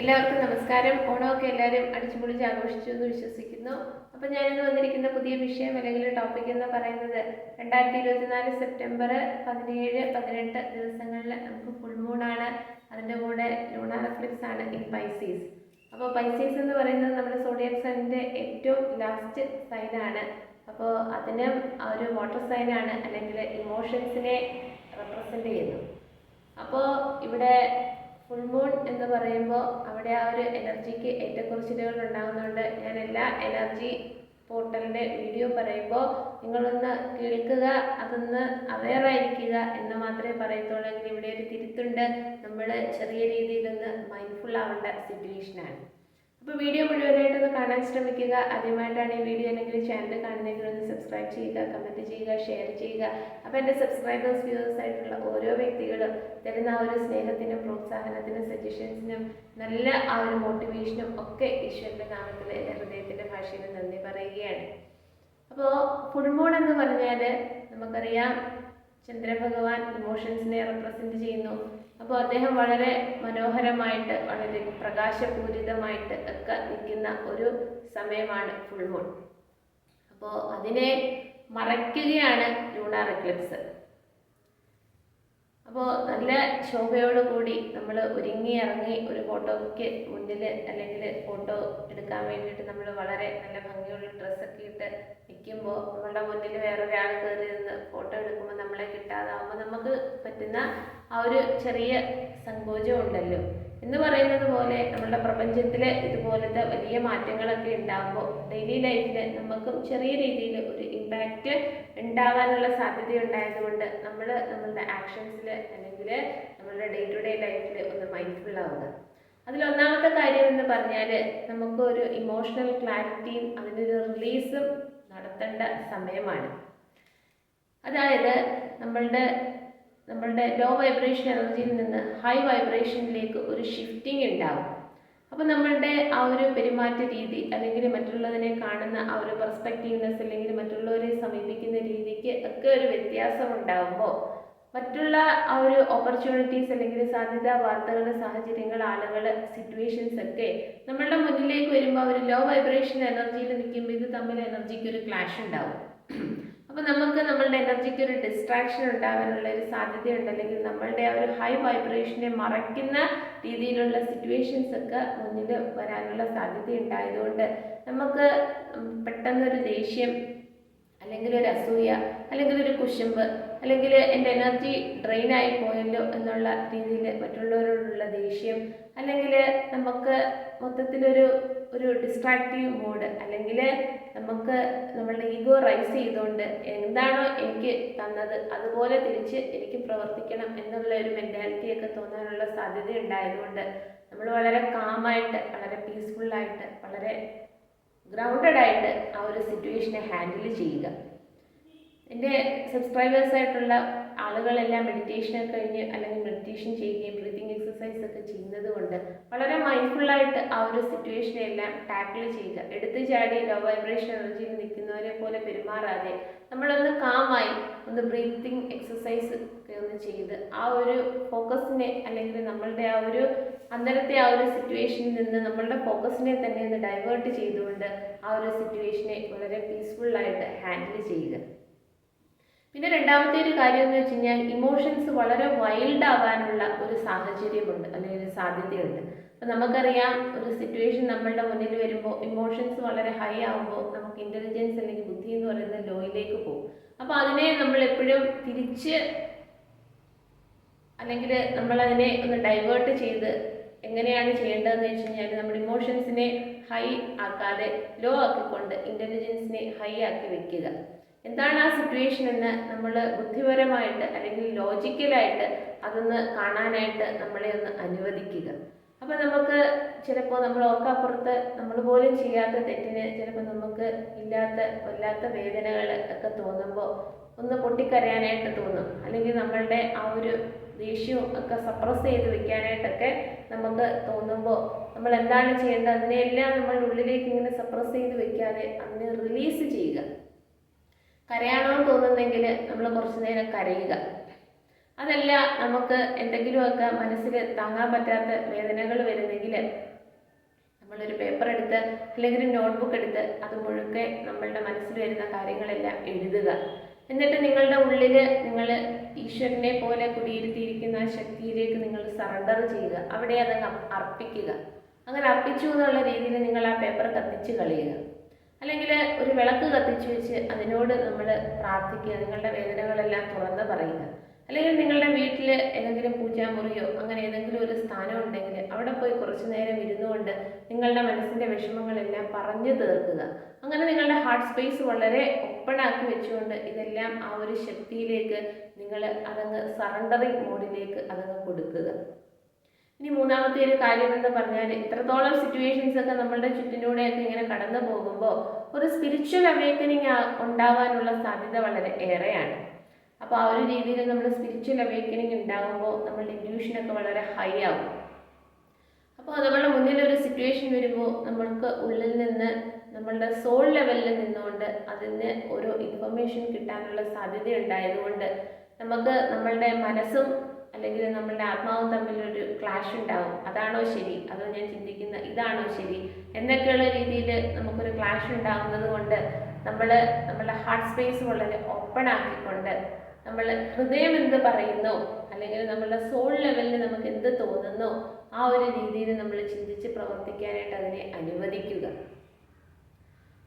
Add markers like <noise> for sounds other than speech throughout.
എല്ലാവർക്കും നമസ്കാരം. ഓണമൊക്കെ എല്ലാവരും അടിച്ചുപൊളിച്ച് ആഘോഷിച്ചു എന്ന് വിശ്വസിക്കുന്നു. അപ്പം ഞാനിന്ന് വന്നിരിക്കുന്ന പുതിയ വിഷയം അല്ലെങ്കിൽ ടോപ്പിക് എന്ന് പറയുന്നത് രണ്ടായിരത്തി ഇരുപത്തിനാല് സെപ്റ്റംബർ പതിനേഴ് പതിനെട്ട് ദിവസങ്ങളിൽ നമുക്ക് ഫുൾ മൂണാണ് അതിന്റെ കൂടെ ലൂണാർ എക്ലിപ്സ് ആണ് ഇൻ പൈസീസ് അപ്പോൾ പൈസീസ് എന്ന് പറയുന്നത് നമ്മുടെ സോഡിയക് സൈനിന്റെ ഏറ്റവും ലാസ്റ്റ് സൈനാണ് അപ്പോൾ അതിന് ഒരു വാട്ടർ സൈനാണ് അല്ലെങ്കിൽ ഇമോഷൻസിനെ റെപ്രസെന്റ് ചെയ്യുന്നു അപ്പോൾ ഇവിടെ ഫുൾ മൂൺ എന്ന് പറയുമ്പോൾ അവിടെ ആ ഒരു എനർജിക്ക് ഏറ്റക്കുറച്ചിലുകൾ ഉണ്ടാകുന്നുണ്ട്. ഞാൻ എല്ലാ എനർജി പോർട്ടലിന്റെ വീഡിയോ പറയുമ്പോൾ നിങ്ങളൊന്ന് കേൾക്കുക അതൊന്ന് അവെയർ ആയിരിക്കുക എന്ന് മാത്രമേ പറയത്തുള്ളൂ. ഇവിടെ ഒരു തിരുത്തുണ്ട്? നമ്മൾ ചെറിയ രീതിയിലൊന്ന് മൈൻഡ്ഫുൾ ആവേണ്ട സിറ്റുവേഷനാണ് അപ്പോൾ വീഡിയോ മുഴുവനായിട്ടൊന്ന് കാണാൻ ശ്രമിക്കുക. ആദ്യമായിട്ടാണ് ഈ വീഡിയോ അല്ലെങ്കിൽ ചാനൽ കാണുന്നതെങ്കിൽ ഒന്ന് സബ്സ്ക്രൈബ് ചെയ്യുക കമന്റ് ചെയ്യുക ഷെയർ ചെയ്യുക. അപ്പോൾ എന്റെ സബ്സ്ക്രൈബേഴ്സ് വ്യൂവേഴ്സ് ആയിട്ടുള്ള ഓരോ വ്യക്തികളും തരുന്ന ആ ഒരു സ്നേഹത്തിനും പ്രോത്സാഹനത്തിനും സജഷൻസിനും നല്ല ആ ഒരു മോട്ടിവേഷനും ഒക്കെ ഈശ്വരന്റെ നാമത്തിൽ എന്റെ ഹൃദയത്തിന്റെ ഭാഷയിൽ നന്ദി പറയുകയാണ്. അപ്പോൾ ഫുൾ മൂൺ എന്ന് പറഞ്ഞാൽ നമുക്കറിയാം ചന്ദ്രഭഗവാൻ ഇമോഷൻസിനെ റെപ്രസെന്റ് ചെയ്യുന്നു. അപ്പോൾ അദ്ദേഹം വളരെ മനോഹരമായിട്ട് വളരെ പ്രകാശപൂരിതമായിട്ട് ഒക്കെ നിൽക്കുന്ന ഒരു സമയമാണ് ഫുൾ മൂൺ അപ്പോൾ അതിനെ മറയ്ക്കുകയാണ് ലൂണാർ എക്ലിപ്സ്. അപ്പോൾ നല്ല ശോഭയോടുകൂടി നമ്മൾ ഒരുങ്ങി ഇറങ്ങി ഒരു ഫോട്ടോയ്ക്ക് മുന്നിൽ അല്ലെങ്കിൽ ഫോട്ടോ എടുക്കാൻ വേണ്ടിയിട്ട് നമ്മൾ വളരെ നല്ല ഭംഗിയുള്ള ഡ്രസ്സൊക്കെ ഇട്ട് നിൽക്കുമ്പോൾ നമ്മളുടെ മുന്നിൽ വേറൊരാൾ കയറി നിന്ന് ഫോട്ടോ എടുക്കുമ്പോൾ നമ്മളെ കിട്ടാതാവുമ്പോൾ നമുക്ക് പറ്റുന്ന ആ ഒരു ചെറിയ സങ്കോചം ഉണ്ടല്ലോ. എന്ന് പറയുന്നത് പോലെ നമ്മുടെ പ്രപഞ്ചത്തിൽ ഇതുപോലത്തെ വലിയ മാറ്റങ്ങളൊക്കെ ഉണ്ടാകുമ്പോൾ ഡെയിലി ലൈഫിൽ നമുക്കും ചെറിയ രീതിയിൽ ഒരു ഇമ്പാക്റ്റ് ഉണ്ടാവാനുള്ള സാധ്യത ഉണ്ടായതുകൊണ്ട് നമ്മൾ നമ്മളുടെ ആക്ഷൻസിൽ അല്ലെങ്കിൽ നമ്മളുടെ ഡേ ടു ഡേ ലൈഫിൽ ഒന്ന് മൈൻഡ്ഫുൾ ആവുക. അതിലൊന്നാമത്തെ കാര്യം എന്ന് പറഞ്ഞാൽ നമുക്ക് ഒരു ഇമോഷണൽ ക്ലാരിറ്റിയും അതിനൊരു റിലീസും നടത്തേണ്ട സമയമാണ്. അതായത് നമ്മളുടെ നമ്മളുടെ ലോ വൈബ്രേഷൻ എനർജിയിൽ നിന്ന് ഹൈ വൈബ്രേഷനിലേക്ക് ഒരു ഷിഫ്റ്റിംഗ് ഉണ്ടാവും. അപ്പോൾ നമ്മളുടെ ആ ഒരു പെരുമാറ്റ രീതി അല്ലെങ്കിൽ മറ്റുള്ളതിനെ കാണുന്ന ആ ഒരു പെർസ്പെക്റ്റീവ്നെസ് അല്ലെങ്കിൽ മറ്റുള്ളവരെ സമീപിക്കുന്ന രീതിക്ക് ഒക്കെ ഒരു വ്യത്യാസം ഉണ്ടാകുമ്പോൾ മറ്റുള്ള ആ ഒരു ഓപ്പർച്യൂണിറ്റീസ് അല്ലെങ്കിൽ സാധ്യത വാർത്തകൾ സാഹചര്യങ്ങൾ ആളുകൾ സിറ്റുവേഷൻസ് ഒക്കെ നമ്മളുടെ മുന്നിലേക്ക് വരുമ്പോൾ ഒരു ലോ വൈബ്രേഷൻ എനർജിയിൽ നിൽക്കുമ്പോൾ ഇത് തമ്മിൽ എനർജിക്ക് ഒരു ക്ലാഷ് ഉണ്ടാവും. അപ്പോൾ നമുക്ക് നമ്മളുടെ എനർജിക്ക് ഒരു ഡിസ്ട്രാക്ഷൻ ഉണ്ടാകാനുള്ള ഒരു സാധ്യതയുണ്ട്. അല്ലെങ്കിൽ നമ്മളുടെ ആ ഒരു ഹൈ വൈബ്രേഷനെ മറയ്ക്കുന്ന രീതിയിലുള്ള സിറ്റുവേഷൻസ് ഒക്കെ മുന്നിൽ വരാനുള്ള സാധ്യത ഉണ്ടായതുകൊണ്ട് നമുക്ക് പെട്ടെന്നൊരു ദേഷ്യം അല്ലെങ്കിൽ ഒരു അസൂയ അല്ലെങ്കിൽ ഒരു കുശുമ്പ് അല്ലെങ്കിൽ എന്റെ എനർജി ഡ്രെയിൻ ആയി പോയല്ലോ എന്നുള്ള രീതിയിൽ മറ്റുള്ളവരോടുള്ള ദേഷ്യം അല്ലെങ്കിൽ നമുക്ക് മൊത്തത്തിലൊരു ഒരു ഡിസ്ട്രാക്റ്റീവ് മൂഡ് അല്ലെങ്കിൽ നമുക്ക് നമ്മളുടെ ഈഗോ റൈസ് ചെയ്തുകൊണ്ട് എന്താണോ എനിക്ക് തന്നത് അതുപോലെ തിരിച്ച് എനിക്ക് പ്രവർത്തിക്കണം എന്നുള്ള ഒരു മെന്റാലിറ്റിയൊക്കെ തോന്നാനുള്ള സാധ്യത ഉണ്ടായതുകൊണ്ട് നമ്മൾ വളരെ കാമായിട്ട് വളരെ പീസ്ഫുള്ളായിട്ട് വളരെ ഗ്രൗണ്ടഡ് ആയിട്ട് ആ ഒരു സിറ്റുവേഷനെ ഹാൻഡിൽ ചെയ്യുക. എന്റെ സബ്സ്ക്രൈബേഴ്സ് ആയിട്ടുള്ള ആളുകളെല്ലാം മെഡിറ്റേഷനൊക്കെ കഴിഞ്ഞ് അല്ലെങ്കിൽ മെഡിറ്റേഷൻ ചെയ്യുകയും ബ്രീതിങ് എക്സസൈസ് ഒക്കെ ചെയ്യുന്നത് കൊണ്ട് വളരെ മൈൻഡ്ഫുള്ളായിട്ട് ആ ഒരു സിറ്റുവേഷനെ എല്ലാം ടാക്കിൾ ചെയ്യുക. എടുത്തു ചാടി ലോ വൈബ്രേഷൻ എനർജിയിൽ നിൽക്കുന്നവരെ പോലെ പെരുമാറാതെ നമ്മളൊന്ന് കാമായി ഒന്ന് ബ്രീത്തിങ് എക്സസൈസ് ഒക്കെ ഒന്ന് ചെയ്ത് ആ ഒരു ഫോക്കസിനെ അല്ലെങ്കിൽ നമ്മളുടെ ആ ഒരു അന്നേരത്തെ ആ ഒരു സിറ്റുവേഷനിൽ നിന്ന് നമ്മളുടെ ഫോക്കസിനെ തന്നെ ഒന്ന് ഡൈവേർട്ട് ചെയ്തുകൊണ്ട് ആ ഒരു സിറ്റുവേഷനെ വളരെ പീസ്ഫുള്ളായിട്ട് ഹാൻഡിൽ ചെയ്യുക. പിന്നെ രണ്ടാമത്തെ ഒരു കാര്യം എന്ന് വെച്ച് കഴിഞ്ഞാൽ ഇമോഷൻസ് വളരെ വൈൽഡ് ആവാനുള്ള ഒരു സാഹചര്യമുണ്ട് അല്ലെങ്കിൽ ഒരു സാധ്യതയുണ്ട്. അപ്പം നമുക്കറിയാം ഒരു സിറ്റുവേഷൻ നമ്മളുടെ മുന്നിൽ വരുമ്പോൾ ഇമോഷൻസ് വളരെ ഹൈ ആകുമ്പോൾ നമുക്ക് ഇന്റലിജൻസ് അല്ലെങ്കിൽ ബുദ്ധി എന്ന് പറയുന്നത് ലോയിലേക്ക് പോകും. അപ്പോൾ അതിനെ നമ്മൾ എപ്പോഴും തിരിച്ച് അല്ലെങ്കിൽ നമ്മൾ അതിനെ ഒന്ന് ഡൈവേർട്ട് ചെയ്ത് എങ്ങനെയാണ് ചെയ്യേണ്ടതെന്ന് വെച്ച് കഴിഞ്ഞാൽ നമ്മുടെ ഇമോഷൻസിനെ ഹൈ ആക്കാതെ ലോ ആക്കിക്കൊണ്ട് ഇന്റലിജൻസിനെ ഹൈ ആക്കി വെക്കുക. എന്താണ് ആ സിറ്റുവേഷൻ എന്ന് നമ്മൾ ബുദ്ധിപരമായിട്ട് അല്ലെങ്കിൽ ലോജിക്കലായിട്ട് അതൊന്ന് കാണാനായിട്ട് നമ്മളെ ഒന്ന് അനുവദിക്കുക. അപ്പോൾ നമുക്ക് ചിലപ്പോൾ നമ്മൾ ഓർക്കപ്പുറത്ത് നമ്മൾ പോലും ചെയ്യാത്ത തെറ്റിന് ചിലപ്പോൾ നമുക്ക് ഇല്ലാത്ത വല്ലാത്ത വേദനകൾ ഒക്കെ തോന്നുമ്പോൾ ഒന്ന് പൊട്ടിക്കരയാനായിട്ട് തോന്നും. അല്ലെങ്കിൽ നമ്മളുടെ ആ ഒരു ദേഷ്യവും ഒക്കെ സപ്രസ് ചെയ്ത് വെക്കാനായിട്ടൊക്കെ നമുക്ക് തോന്നുമ്പോൾ നമ്മൾ എന്താണ് ചെയ്യേണ്ടത്? അതിനെല്ലാം നമ്മളുടെ ഉള്ളിലേക്ക് ഇങ്ങനെ സപ്രസ് ചെയ്ത് വെക്കാതെ അതിനെ റിലീസ് ചെയ്യുക. കരയാണമെന്ന് തോന്നുന്നെങ്കിൽ നമ്മൾ കുറച്ച് നേരം കരയുക. അതല്ല നമുക്ക് എന്തെങ്കിലുമൊക്കെ മനസ്സിൽ താങ്ങാൻ പറ്റാത്ത വേദനകൾ വരുന്നെങ്കിൽ നമ്മളൊരു പേപ്പർ എടുത്ത് അല്ലെങ്കിൽ ഒരു നോട്ട്ബുക്ക് എടുത്ത് അത് മുഴുക്കെ നമ്മളുടെ മനസ്സിൽ വരുന്ന കാര്യങ്ങളെല്ലാം എഴുതുക. എന്നിട്ട് നിങ്ങളുടെ ഉള്ളിൽ നിങ്ങൾ ഈശ്വരനെ പോലെ കുടിയിരുത്തിയിരിക്കുന്ന ശക്തിയിലേക്ക് നിങ്ങൾ സറണ്ടർ ചെയ്യുക. അവിടെ അതങ്ങ് അർപ്പിക്കുക. അങ്ങനെ അർപ്പിച്ചു എന്നുള്ള രീതിയിൽ നിങ്ങൾ ആ പേപ്പർ കത്തിച്ച് കളയുക. അല്ലെങ്കിൽ ഒരു വിളക്ക് കത്തിച്ചു വെച്ച് അതിനോട് നമ്മൾ പ്രാർത്ഥിക്കുക നിങ്ങളുടെ വേദനകളെല്ലാം തുറന്ന് പറയുക. അല്ലെങ്കിൽ നിങ്ങളുടെ വീട്ടിൽ ഏതെങ്കിലും പൂജാമുറിയോ അങ്ങനെ ഏതെങ്കിലും ഒരു സ്ഥാനം ഉണ്ടെങ്കിൽ അവിടെ പോയി കുറച്ചു നേരം ഇരുന്നുകൊണ്ട് നിങ്ങളുടെ മനസ്സിന്റെ വിഷമങ്ങളെല്ലാം പറഞ്ഞു തീർക്കുക. അങ്ങനെ നിങ്ങളുടെ ഹാർട്ട് സ്പേസ് വളരെ ഓപ്പൺ ആക്കി വെച്ചുകൊണ്ട് ഇതെല്ലാം ആ ഒരു ശക്തിയിലേക്ക് നിങ്ങൾ അതങ്ങ് സറണ്ടറിങ് മോഡിലേക്ക് അതങ്ങ് കൊടുക്കുക. ഇനി മൂന്നാമത്തെ ഒരു കാര്യം എന്ന് പറഞ്ഞാൽ ഇത്രത്തോളം സിറ്റുവേഷൻസ് ഒക്കെ നമ്മളുടെ ചുറ്റിലൂടെയൊക്കെ ഇങ്ങനെ കടന്നു പോകുമ്പോൾ ഒരു സ്പിരിച്വൽ അവേക്കനിങ് ഉണ്ടാവാനുള്ള സാധ്യത വളരെ ഏറെയാണ്. അപ്പോൾ ആ ഒരു രീതിയിൽ നമ്മൾ സ്പിരിച്വൽ അവേക്കനിങ് ഉണ്ടാകുമ്പോൾ നമ്മളുടെ ഇൻഡ്യൂഷനൊക്കെ വളരെ ഹൈ ആകും അപ്പോൾ നമ്മളുടെ മുന്നിൽ ഒരു സിറ്റുവേഷൻ വരുമ്പോൾ നമ്മൾക്ക് ഉള്ളിൽ നിന്ന് നമ്മളുടെ സോൾ ലെവലിൽ നിന്നുകൊണ്ട് അതിന് ഒരു ഇൻഫർമേഷൻ കിട്ടാനുള്ള സാധ്യത ഉണ്ടായതുകൊണ്ട് നമുക്ക് നമ്മളുടെ മനസ്സും അല്ലെങ്കിൽ നമ്മളുടെ ആത്മാവും തമ്മിലൊരു ക്ലാഷ് ഉണ്ടാവും. അതാണോ ശരി? അതോ ഞാൻ ചിന്തിക്കുന്ന ഇതാണോ ശരി? എന്നൊക്കെയുള്ള രീതിയിൽ നമുക്കൊരു ക്ലാഷ് ഉണ്ടാകുന്നത് കൊണ്ട് നമ്മൾ നമ്മളുടെ ഹാർട്ട് സ്പേസ് വളരെ ഓപ്പൺ ആക്കിക്കൊണ്ട് നമ്മൾ ഹൃദയം എന്ത് പറയുന്നു അല്ലെങ്കിൽ നമ്മളുടെ സോൾ ലെവലിൽ നമുക്ക് എന്ത് തോന്നുന്നു ആ ഒരു രീതിയിൽ നമ്മൾ ചിന്തിച്ച് പ്രവർത്തിക്കാനായിട്ട് അതിനെ അനുവദിക്കുക.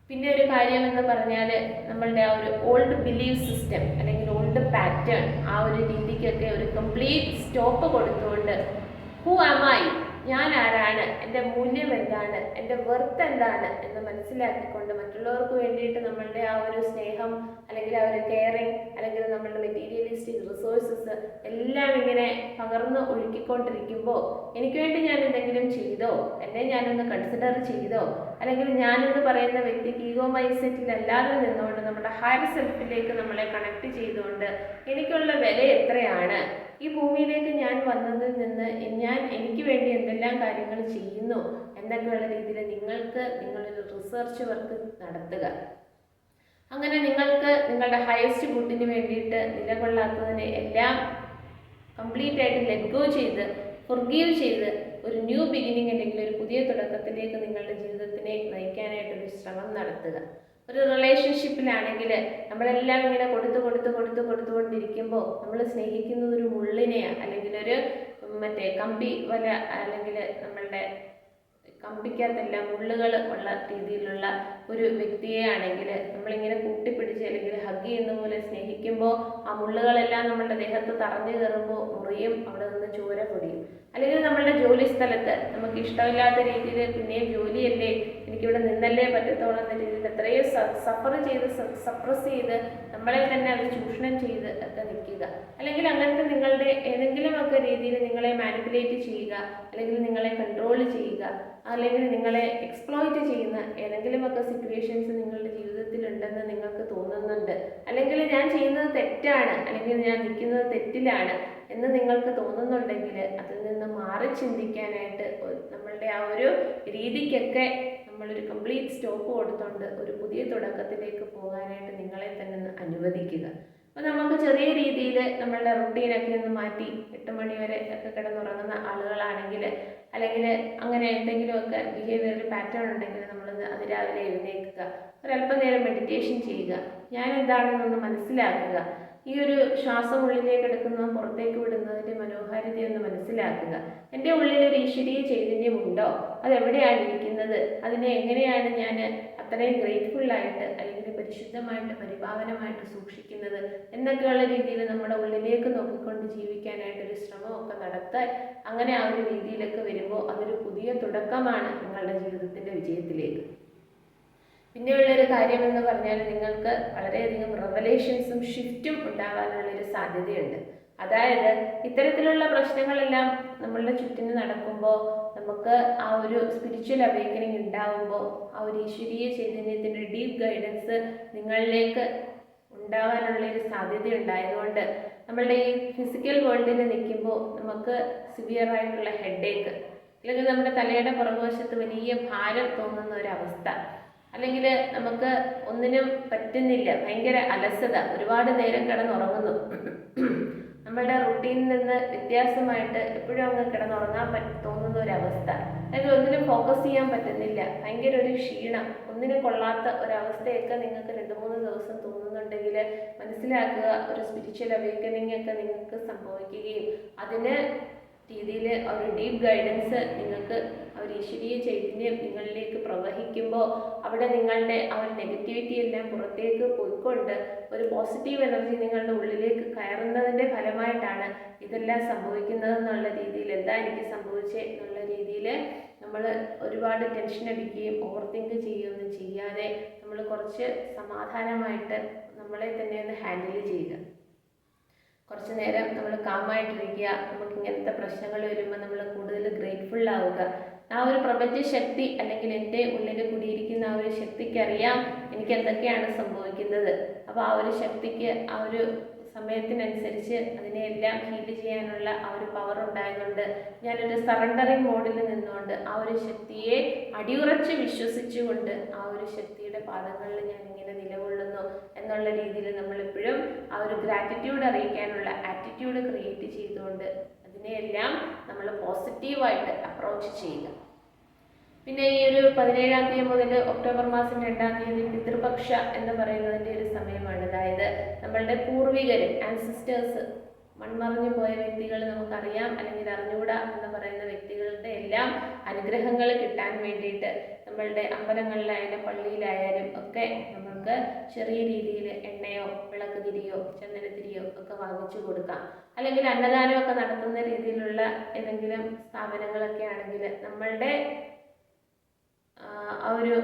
പിന്നെ ഒരു കാര്യം എന്ന് പറഞ്ഞാൽ നമ്മളുടെ ആ ഒരു ഓൾഡ് ബിലീവ് സിസ്റ്റം അല്ലെങ്കിൽ പാറ്റേൺ ആ ഒരു രീതിക്കൊക്കെ ഒരു കംപ്ലീറ്റ് സ്റ്റോപ്പ് കൊടുത്തുകൊണ്ട് ഹു ആം ഐ ഞാൻ ആരാണ് എന്റെ മൂല്യം എന്താണ്? എന്റെ വെർത്ത് എന്താണ്? എന്ന് മനസ്സിലാക്കിക്കൊണ്ട് മറ്റുള്ളവർക്ക് വേണ്ടിയിട്ട് നമ്മളുടെ ആ ഒരു സ്നേഹം അല്ലെങ്കിൽ ആ ഒരു കെയറിങ് അല്ലെങ്കിൽ നമ്മളുടെ മെറ്റീരിയലിസ്റ്റിക് റിസോഴ്സസ് എല്ലാം ഇങ്ങനെ പകർന്ന് ഒഴുക്കിക്കൊണ്ടിരിക്കുമ്പോൾ എനിക്ക് വേണ്ടി ഞാൻ എന്തെങ്കിലും ചെയ്തോ? എന്നെ ഞാനൊന്ന് കൺസിഡർ ചെയ്തോ? അല്ലെങ്കിൽ ഞാനെന്ന് പറയുന്ന വ്യക്തിക്ക് ഈഗോ മൈൻഡ് സെറ്റിലല്ലാതെ നിന്നുകൊണ്ട് നമ്മുടെ ഹയർ സെൽഫിലേക്ക് നമ്മളെ കണക്ട് ചെയ്തുകൊണ്ട് എനിക്കുള്ള വില എത്രയാണ്? ഈ ഭൂമിയിലേക്ക് ഞാൻ വന്നതിൽ നിന്ന് ഞാൻ എനിക്ക് വേണ്ടി എന്തെല്ലാം കാര്യങ്ങൾ ചെയ്യുന്നു എന്നൊക്കെയുള്ള രീതിയിൽ നിങ്ങൾക്ക് നിങ്ങളൊരു റിസർച്ച് വർക്ക് നടത്തുക. അങ്ങനെ നിങ്ങൾക്ക് നിങ്ങളുടെ ഹയസ്റ്റ് ഗുഡിന് വേണ്ടിയിട്ട് നിലകൊള്ളാത്തതിനെ എല്ലാം കംപ്ലീറ്റ് ആയിട്ട് ലെറ്റ് ഗോ ചെയ്ത് ഫൊർഗീവ് ചെയ്ത് ഒരു ന്യൂ ബിഗിനിങ് അല്ലെങ്കിൽ ഒരു പുതിയ തുടക്കത്തിലേക്ക് നിങ്ങളുടെ ജീവിതത്തിനെ നയിക്കാനായിട്ടൊരു ശ്രമം നടത്തുക. ഒരു റിലേഷൻഷിപ്പിലാണെങ്കിൽ നമ്മളെല്ലാം ഇങ്ങനെ കൊടുത്തു കൊടുത്ത് കൊടുത്തു കൊടുത്തുകൊണ്ടിരിക്കുമ്പോൾ നമ്മൾ സ്നേഹിക്കുന്നത് ഒരു മുള്ളിനെയാണ് അല്ലെങ്കിൽ ഒരു മറ്റേ കമ്പി വല അല്ലെങ്കിൽ നമ്മളുടെ കമ്പിക്കകത്തെല്ലാം മുള്ളുകൾ ഉള്ള രീതിയിലുള്ള ഒരു വ്യക്തിയെ ആണെങ്കിൽ നമ്മളിങ്ങനെ കൂട്ടിപ്പിടിച്ച് അല്ലെങ്കിൽ ഹഗ് ചെയ്യുന്ന പോലെ സ്നേഹിക്കുമ്പോൾ ആ മുള്ളുകളെല്ലാം നമ്മളുടെ ദേഹത്ത് തറഞ്ഞു കയറുമ്പോൾ മുറിയും അവിടെ നിന്ന് ചോര പൊടിയും. അല്ലെങ്കിൽ നമ്മളുടെ ജോലി സ്ഥലത്ത് നമുക്ക് ഇഷ്ടമില്ലാത്ത രീതിയിൽ പിന്നെയും ജോലിയല്ലേ എനിക്കിവിടെ നിന്നല്ലേ പറ്റത്തോളം എന്ന രീതിയിൽ എത്രയോ സഫർ ചെയ്ത് സപ്രസ് ചെയ്ത് നമ്മളെ തന്നെ അത് ചൂഷണം ചെയ്ത് ഒക്കെ നിൽക്കുക. അല്ലെങ്കിൽ അങ്ങനത്തെ നിങ്ങളുടെ ഏതെങ്കിലുമൊക്കെ രീതിയിൽ നിങ്ങളെ മാനിപ്പുലേറ്റ് ചെയ്യുക അല്ലെങ്കിൽ നിങ്ങളെ കൺട്രോൾ ചെയ്യുക അല്ലെങ്കിൽ നിങ്ങളെ എക്സ്പ്ലോയിറ്റ് ചെയ്യുന്ന ഏതെങ്കിലുമൊക്കെ സിറ്റുവേഷൻസ് നിങ്ങളുടെ ജീവിതത്തിൽ ഉണ്ടെന്ന് നിങ്ങൾക്ക് തോന്നുന്നുണ്ട്. അല്ലെങ്കിൽ ഞാൻ ചെയ്യുന്നത് തെറ്റാണ് അല്ലെങ്കിൽ ഞാൻ നിൽക്കുന്നത് തെറ്റിലാണ് എന്ന് നിങ്ങൾക്ക് തോന്നുന്നുണ്ടെങ്കിൽ അതിൽ നിന്ന് മാറി ചിന്തിക്കാനായിട്ട് നമ്മളുടെ ആ ഒരു രീതിക്കൊക്കെ നമ്മളൊരു കംപ്ലീറ്റ് സ്റ്റോപ്പ് കൊടുത്തുകൊണ്ട് ഒരു പുതിയ തുടക്കത്തിലേക്ക് പോകാനായിട്ട് നിങ്ങളെ തന്നെ ഒന്ന് അനുവദിക്കുക. അപ്പോൾ നമുക്ക് ചെറിയ രീതിയിൽ നമ്മളുടെ റുട്ടീനൊക്കെ ഒന്ന് മാറ്റി എട്ട് മണി വരെ ഒക്കെ കിടന്നുറങ്ങുന്ന ആളുകളാണെങ്കിൽ അല്ലെങ്കിൽ അങ്ങനെ എന്തെങ്കിലുമൊക്കെ ബിഹേവിയറിൽ പാറ്റേൺ ഉണ്ടെങ്കിൽ നമ്മൾ അതിരാവിലെ എഴുന്നേൽക്കുക. ഒരല്പനേരം മെഡിറ്റേഷൻ ചെയ്യുക. ഞാൻ എന്താണെന്നൊന്ന് മനസ്സിലാക്കുക. ഈ ഒരു ശ്വാസം ഉള്ളിലേക്ക് എടുക്കുന്ന പുറത്തേക്ക് വിടുന്നതിന്റെ മനോഹാരിത ഒന്ന് മനസ്സിലാക്കുക. എന്റെ ഉള്ളിൽ ഒരു ഈശ്വരീയ ചൈതന്യമുണ്ടോ അതെവിടെയാണ് ഇരിക്കുന്നത്? അതിനെ എങ്ങനെയാണ് ഞാൻ അത്രയും ഗ്രേറ്റ്ഫുള്ളായിട്ട് അല്ലെങ്കിൽ പരിശുദ്ധമായിട്ട് പരിപാവനമായിട്ട് സൂക്ഷിക്കുന്നത്? എന്നൊക്കെയുള്ള രീതിയിൽ നമ്മുടെ ഉള്ളിലേക്ക് നോക്കിക്കൊണ്ട് ജീവിക്കാനായിട്ടൊരു ശ്രമമൊക്കെ നടത്താൻ അങ്ങനെ ആ ഒരു രീതിയിലൊക്കെ വരുമ്പോൾ അതൊരു പുതിയ തുടക്കമാണ് നിങ്ങളുടെ ജീവിതത്തിന്റെ വിജയത്തിലേക്ക്. പിന്നെയുള്ളൊരു കാര്യം എന്ന് പറഞ്ഞാൽ നിങ്ങൾക്ക് വളരെയധികം റെവലേഷൻസും ഷിഫ്റ്റും ഉണ്ടാകാനുള്ളൊരു സാധ്യതയുണ്ട്. അതായത് ഇത്തരത്തിലുള്ള പ്രശ്നങ്ങളെല്ലാം നമ്മളുടെ ചുറ്റിന് നടക്കുമ്പോൾ നമുക്ക് ആ ഒരു സ്പിരിച്വൽ അവേക്കനിങ് ഉണ്ടാകുമ്പോൾ ആ ഒരു ഈശ്വരീയ ചൈതന്യത്തിന്റെ ഡീപ്പ് ഗൈഡൻസ് നിങ്ങളിലേക്ക് ഉണ്ടാവാനുള്ള ഒരു സാധ്യത ഉണ്ടായതുകൊണ്ട് നമ്മളുടെ ഈ ഫിസിക്കൽ വേൾഡിൽ നിൽക്കുമ്പോൾ നമുക്ക് സിവിയർ ആയിട്ടുള്ള ഹെഡേക്ക് അല്ലെങ്കിൽ നമ്മുടെ തലയുടെ പുറകുവശത്ത് വലിയ ഭാരം തോന്നുന്ന ഒരു അവസ്ഥ അല്ലെങ്കിൽ നമുക്ക് ഒന്നിനും പറ്റുന്നില്ല. ഭയങ്കര അലസത. ഒരുപാട് നേരം കിടന്നുറങ്ങുന്നു. നമ്മളുടെ റുട്ടീനിൽ നിന്ന് വ്യത്യാസമായിട്ട് എപ്പോഴും അങ്ങ് കിടന്നുറങ്ങാൻ തോന്നുന്ന ഒരവസ്ഥ അല്ലെങ്കിൽ ഒന്നിനും ഫോക്കസ് ചെയ്യാൻ പറ്റുന്നില്ല. ഭയങ്കര ഒരു ക്ഷീണം. ഒന്നിനും കൊള്ളാത്ത ഒരവസ്ഥയൊക്കെ നിങ്ങൾക്ക് രണ്ട് മൂന്ന് ദിവസം തോന്നുന്നുണ്ടെങ്കിൽ മനസ്സിലാക്കുക. ഒരു സ്പിരിച്വൽ അവേക്കനിങ് ഒക്കെ നിങ്ങൾക്ക് സംഭവിക്കുകയും അതിന് രീതിയിൽ ഒരു ഡീപ്പ് ഗൈഡൻസ് നിങ്ങൾക്ക് ഒരു ഈശ്വരീയ ചൈതന്യം നിങ്ങളിലേക്ക് പ്രവഹിക്കുമ്പോൾ അവിടെ നിങ്ങളുടെ ആ ഒരു നെഗറ്റിവിറ്റി എല്ലാം പുറത്തേക്ക് പോയിക്കൊണ്ട് ഒരു പോസിറ്റീവ് എനർജി നിങ്ങളുടെ ഉള്ളിലേക്ക് കയറുന്നതിന്റെ ഫലമായിട്ടാണ് ഇതെല്ലാം സംഭവിക്കുന്നത് എന്നുള്ള രീതിയിൽ എന്താ എനിക്ക് സംഭവിച്ചത് എന്നുള്ള രീതിയിൽ നമ്മൾ ഒരുപാട് ടെൻഷൻ അടിക്കുകയും ഓവർ തിങ്ക് ചെയ്യുകയൊന്നും ചെയ്യാതെ നമ്മൾ കുറച്ച് സമാധാനമായിട്ട് നമ്മളെ തന്നെ ഒന്ന് ഹാൻഡിൽ ചെയ്യുക. കുറച്ച് നേരം നമ്മൾ കാമായിട്ടിരിക്കുക നമുക്ക് ഇങ്ങനത്തെ പ്രശ്നങ്ങൾ വരുമ്പോൾ നമ്മൾ കൂടുതൽ ഗ്രേറ്റ്ഫുൾ ആവുക. ആ ഒരു പ്രപഞ്ച ശക്തി അല്ലെങ്കിൽ എന്റെ ഉള്ളിൽ കൂടിയിരിക്കുന്ന ആ ഒരു ശക്തിക്ക് അറിയാം എനിക്ക് എന്തൊക്കെയാണ് സംഭവിക്കുന്നത്. അപ്പോൾ ആ ഒരു ശക്തിക്ക് ആ ഒരു സമയത്തിനനുസരിച്ച് അതിനെ എല്ലാം ഹീൽ ചെയ്യാനുള്ള ആ ഒരു പവർ ഉണ്ടായതുകൊണ്ട് ഞാനൊരു സറണ്ടറിങ് മോഡിൽ നിന്നുകൊണ്ട് ആ ഒരു ശക്തിയെ അടിയുറച്ച് വിശ്വസിച്ചുകൊണ്ട് ആ ഒരു ശക്തിയുടെ പാദങ്ങളിൽ ഞാൻ ഇങ്ങനെ നിലകൊള്ളുന്നു എന്നുള്ള രീതിയിൽ നമ്മളെപ്പോഴും ആ ഒരു ഗ്രാറ്റിറ്റ്യൂഡ് അറിയിക്കാനുള്ള ആറ്റിറ്റ്യൂഡ് ക്രിയേറ്റ് ചെയ്തുകൊണ്ട് അതിനെയെല്ലാം നമ്മൾ പോസിറ്റീവായിട്ട് അപ്രോച്ച് ചെയ്യുക. പിന്നെ ഈ ഒരു പതിനേഴാം തീയതി മുതൽ ഒക്ടോബർ മാസം രണ്ടാം തീയതി പിതൃപക്ഷ എന്ന് പറയുന്നതിന്റെ ഒരു സമയമാണ്. അതായത് നമ്മളുടെ പൂർവികർ ആൻസിസ്റ്റേഴ്സ് മൺമറഞ്ഞു പോയ വ്യക്തികൾ നമുക്കറിയാം അല്ലെങ്കിൽ അറിഞ്ഞുകൂടാ എന്ന് പറയുന്ന വ്യക്തികളുടെ എല്ലാം അനുഗ്രഹങ്ങൾ കിട്ടാൻ വേണ്ടിയിട്ട് നമ്മളുടെ അമ്പലങ്ങളിലായാലും പള്ളിയിലായാലും ഒക്കെ നമുക്ക് ചെറിയ രീതിയിൽ എണ്ണയോ വിളക്ക് തിരിയോ ചന്ദനത്തിരിയോ ഒക്കെ വാങ്ങിച്ചു കൊടുക്കാം. അല്ലെങ്കിൽ അന്നദാനമൊക്കെ നടത്തുന്ന രീതിയിലുള്ള ഏതെങ്കിലും സ്ഥാപനങ്ങളൊക്കെ ആണെങ്കിൽ നമ്മളുടെ ആ ഒരു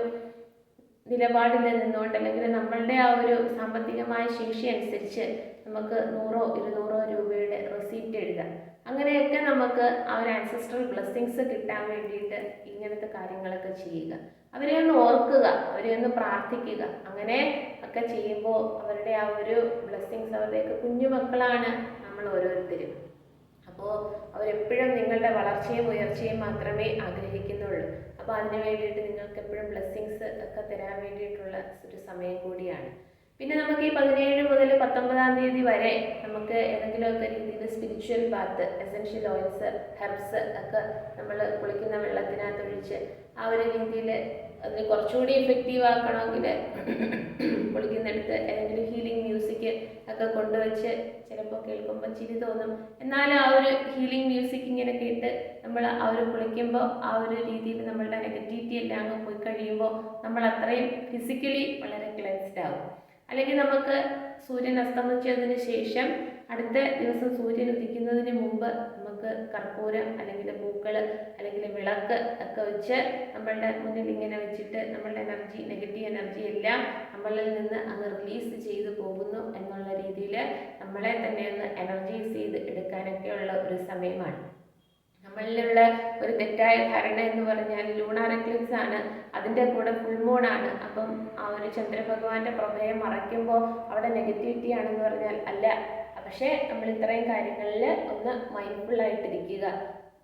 നിലപാടിൽ നിന്നുകൊണ്ട് അല്ലെങ്കിൽ നമ്മളുടെ ആ ഒരു സാമ്പത്തികമായ ശേഷി അനുസരിച്ച് നമുക്ക് നൂറോ ഇരുന്നൂറോ രൂപയുടെ റെസീപ്റ്റ് എഴുതാം. അങ്ങനെയൊക്കെ നമുക്ക് ആ ഒരു ആൻസസ്ട്രൽ ബ്ലെസ്സിങ്സ് കിട്ടാൻ വേണ്ടിയിട്ട് ഇങ്ങനത്തെ കാര്യങ്ങളൊക്കെ ചെയ്യുക. അവരെ ഒന്ന് ഓർക്കുക അവരെ ഒന്ന് പ്രാർത്ഥിക്കുക. അങ്ങനെ ഒക്കെ ചെയ്യുമ്പോൾ അവരുടെ ആ ഒരു ബ്ലെസ്സിങ്സ് അവരുടെയൊക്കെ കുഞ്ഞു മക്കളാണ് നമ്മൾ ഓരോരുത്തരും. അപ്പോൾ അവരെപ്പോഴും നിങ്ങളുടെ വളർച്ചയും ഉയർച്ചയും മാത്രമേ ആഗ്രഹിക്കുന്നുള്ളൂ. അപ്പോൾ അതിന് വേണ്ടിയിട്ട് നിങ്ങൾക്ക് എപ്പോഴും ബ്ലെസ്സിങ്സ് ഒക്കെ തരാൻ വേണ്ടിയിട്ടുള്ള ഒരു സമയം കൂടിയാണ്. പിന്നെ നമുക്ക് ഈ പതിനേഴ് മുതൽ പത്തൊമ്പതാം തീയതി വരെ നമുക്ക് ഏതെങ്കിലുമൊക്കെ രീതിയിൽ spiritual bath essential oils herbs ഒക്കെ നമ്മൾ കുളിക്കുന്ന വെള്ളത്തിനകത്ത് ഒഴിച്ച് ആ ഒരു രീതിയിൽ അതിന് കുറച്ചുകൂടി എഫക്റ്റീവ് ആക്കണമെങ്കിൽ കുളിക്കുന്നിടത്ത് ഏതെങ്കിലും ഹീലിംഗ് മ്യൂസിക് ഒക്കെ കൊണ്ടുവച്ച് ചിലപ്പോൾ കേൾക്കുമ്പോൾ ചിരി തോന്നും. എന്നാലും ആ ഒരു ഹീലിംഗ് മ്യൂസിക് ഇങ്ങനെ കേട്ട് നമ്മൾ ആ ഒരു കുളിക്കുമ്പോൾ ആ ഒരു രീതിയിൽ നമ്മളുടെ നെഗറ്റിവിറ്റി എല്ലാം അങ്ങ് പോയി കഴിയുമ്പോൾ നമ്മൾ അത്രയും ഫിസിക്കലി വളരെ ക്ലെൻസ്ഡ് ആവും. അല്ലെങ്കിൽ നമുക്ക് സൂര്യൻ അസ്തമിച്ചതിന് ശേഷം അടുത്ത ദിവസം സൂര്യൻ ഉദിക്കുന്നതിന് മുമ്പ് നമുക്ക് കർപ്പൂരം അല്ലെങ്കിൽ പൂക്കൾ അല്ലെങ്കിൽ വിളക്ക് ഒക്കെ വെച്ച് നമ്മളുടെ മുന്നിൽ ഇങ്ങനെ വെച്ചിട്ട് നമ്മളുടെ എനർജി നെഗറ്റീവ് എനർജി എല്ലാം നമ്മളിൽ നിന്ന് അങ്ങ് റിലീസ് ചെയ്ത് പോകുന്നു എന്നുള്ള രീതിയിൽ നമ്മളെ തന്നെ ഒന്ന് എനർജൈസ് ചെയ്ത് എടുക്കാനൊക്കെയുള്ള ഒരു സമയമാണ്. നമ്മളിലുള്ള ഒരു തെറ്റായ ധാരണ എന്ന് പറഞ്ഞാൽ ലൂണാർ എക്ലിപ്സ് ആണ്. അതിന്റെ കൂടെ ഫുൾ മൂൺ ആണ്. അപ്പം ആ ഒരു ചന്ദ്രഭഗവാന്റെ പ്രഭയം മറയ്ക്കുമ്പോൾ അവിടെ നെഗറ്റിവിറ്റി ആണെന്ന് പറഞ്ഞാൽ അല്ല പക്ഷേ നമ്മൾ ഇത്രയും കാര്യങ്ങളിൽ ഒന്ന് മൈൻഡ്ഫുൾ ആയിട്ടിരിക്കുക.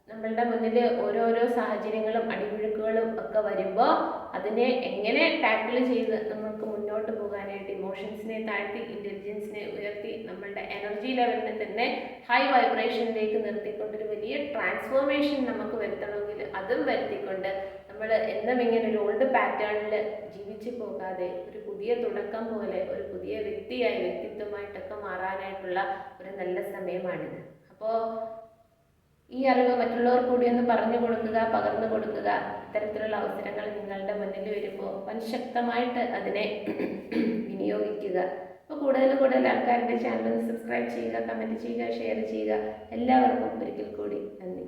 നമ്മളുടെ മുന്നിൽ ഓരോരോ സാഹചര്യങ്ങളും അടിമുഴുക്കുകളും ഒക്കെ വരുമ്പോൾ അതിനെ എങ്ങനെ ടാക്കിൾ ചെയ്ത് നമുക്ക് മുന്നോട്ട് പോകാനായിട്ട് ഇമോഷൻസിനെ താഴ്ത്തി ഇന്റലിജൻസിനെ ഉയർത്തി നമ്മളുടെ എനർജി ലെവലിനെ തന്നെ ഹൈ വൈബ്രേഷനിലേക്ക് നിർത്തിക്കൊണ്ടൊരു വലിയ ട്രാൻസ്ഫോർമേഷൻ നമുക്ക് വരുത്തണമെങ്കിൽ അതും വരുത്തിക്കൊണ്ട് നമ്മൾ എന്നും ഇങ്ങനെ ഒരു ഓൾഡ് പാറ്റേണിൽ ജീവിച്ചു പോകാതെ ഒരു പുതിയ തുടക്കം പോലെ ഒരു പുതിയ വ്യക്തിയായി വ്യക്തിത്വമായിട്ടൊക്കെ മാറാനായിട്ടുള്ള ഒരു നല്ല സമയമാണിത്. അപ്പോൾ ഈ അറിവ് മറ്റുള്ളവർ കൂടി ഒന്ന് പറഞ്ഞു കൊടുക്കുക പകർന്നു കൊടുക്കുക ഇത്തരത്തിലുള്ള അവസരങ്ങൾ നിങ്ങളുടെ മുന്നിൽ വരുമ്പോൾ വൻശക്തമായിട്ട് അതിനെ <clears throat> വിനിയോഗിക്കുക. അപ്പോൾ കൂടുതൽ കൂടുതൽ ആൾക്കാരുടെ ചാനൽ സബ്സ്ക്രൈബ് ചെയ്യുക കമന്റ് ചെയ്യുക ഷെയർ ചെയ്യുക. എല്ലാവർക്കും ഒരിക്കൽ കൂടി നന്ദി.